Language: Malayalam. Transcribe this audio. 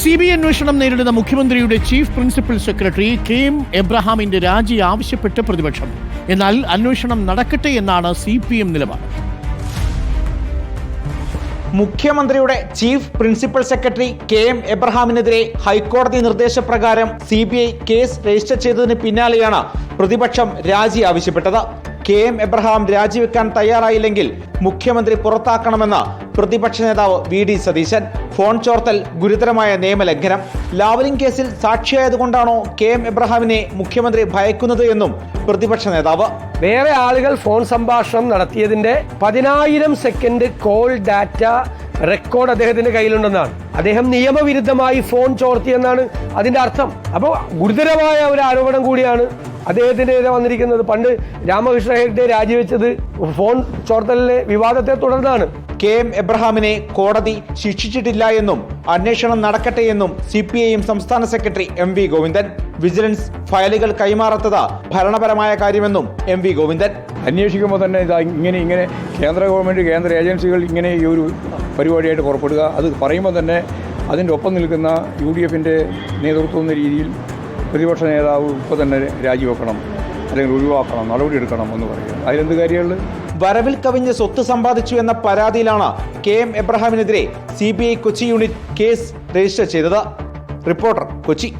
സി ബി അന്വേഷണം നേരിടുന്ന മുഖ്യമന്ത്രിയുടെ chief principal secretary K M എബ്രഹാമിന്റെ രാജി ആവശ്യപ്പെട്ട് പ്രതിപക്ഷം. എന്നാൽ അന്വേഷണം നടക്കട്ടെ എന്നാണ് സി പി എം നിലപാട്. മുഖ്യമന്ത്രിയുടെ chief principal secretary K M എബ്രഹാമിനെതിരെ ഹൈക്കോടതി നിർദ്ദേശപ്രകാരം C B I case register ചെയ്തതിന് പിന്നാലെയാണ് പ്രതിപക്ഷം രാജി ആവശ്യപ്പെട്ടത്. കെ എം എബ്രഹാം രാജിവെക്കാൻ തയ്യാറായില്ലെങ്കിൽ മുഖ്യമന്ത്രി പുറത്താക്കണമെന്ന് പ്രതിപക്ഷ നേതാവ് വി ഡി സതീശൻ. ഫോൺ ചോർത്തൽ ഗുരുതരമായ നിയമലംഘനം. ലാവലിംഗ് കേസിൽ സാക്ഷിയായതുകൊണ്ടാണോ കെ എം എബ്രഹാമിനെ മുഖ്യമന്ത്രി ഭയക്കുന്നത് എന്നും പ്രതിപക്ഷ നേതാവ്. വേറെ ആളുകൾ ഫോൺ സംഭാഷണം നടത്തിയതിന്റെ പതിനായിരം സെക്കൻഡ് കോൾ ഡാറ്റ റെക്കോർഡ് അദ്ദേഹത്തിന്റെ കയ്യിലുണ്ടെന്നാണ്. അദ്ദേഹം നിയമവിരുദ്ധമായി ഫോൺ ചോർത്തിയെന്നാണ് അതിന്റെ അർത്ഥം. അപ്പോൾ ഗുരുതരമായ ഒരു ആരോപണം കൂടിയാണ് അദ്ദേഹത്തിനെതിരെ വന്നിരിക്കുന്നത്. പണ്ട് രാമകൃഷ്ണ ഹെഗ്ഡെ രാജിവെച്ചത് ഫോൺ ചോർത്തലിലെ വിവാദത്തെ തുടർന്നാണ്. കെ എം എബ്രഹാമിനെ കോടതി ശിക്ഷിച്ചിട്ടില്ല എന്നും അന്വേഷണം നടക്കട്ടെ എന്നും സി പി ഐ എം സംസ്ഥാന secretary M V Govindan vigilance ഫയലുകൾ കൈമാറാത്തത് ഭരണപരമായ കാര്യമെന്നും എം വി ഗോവിന്ദൻ. അന്വേഷിക്കുമ്പോൾ തന്നെ ഇതാ ഇങ്ങനെ ഇങ്ങനെ കേന്ദ്ര ഗവൺമെന്റ് കേന്ദ്ര ഏജൻസികൾ ഇങ്ങനെ ഈ ഒരു പരിപാടിയായിട്ട് പുറപ്പെടുക. അത് പറയുമ്പോൾ തന്നെ അതിന്റെ ഒപ്പം നിൽക്കുന്ന യു ഡി എഫിന്റെ നേതൃത്വം എന്ന രീതിയിൽ പ്രതിപക്ഷ നേതാവ് ഇപ്പോൾ തന്നെ രാജിവെക്കണം അല്ലെങ്കിൽ ഒഴിവാക്കണം നടപടിയെടുക്കണം എന്ന് പറയുക അതിലെന്ത് കാര്യങ്ങൾ വരവിൽ കവിഞ്ഞ് സ്വത്ത് സമ്പാദിച്ചു എന്ന പരാതിയിലാണ് K M എബ്രഹാമിനെതിരെ C B I Kochi unit case register ചെയ്തത്. റിപ്പോർട്ടർ കൊച്ചി.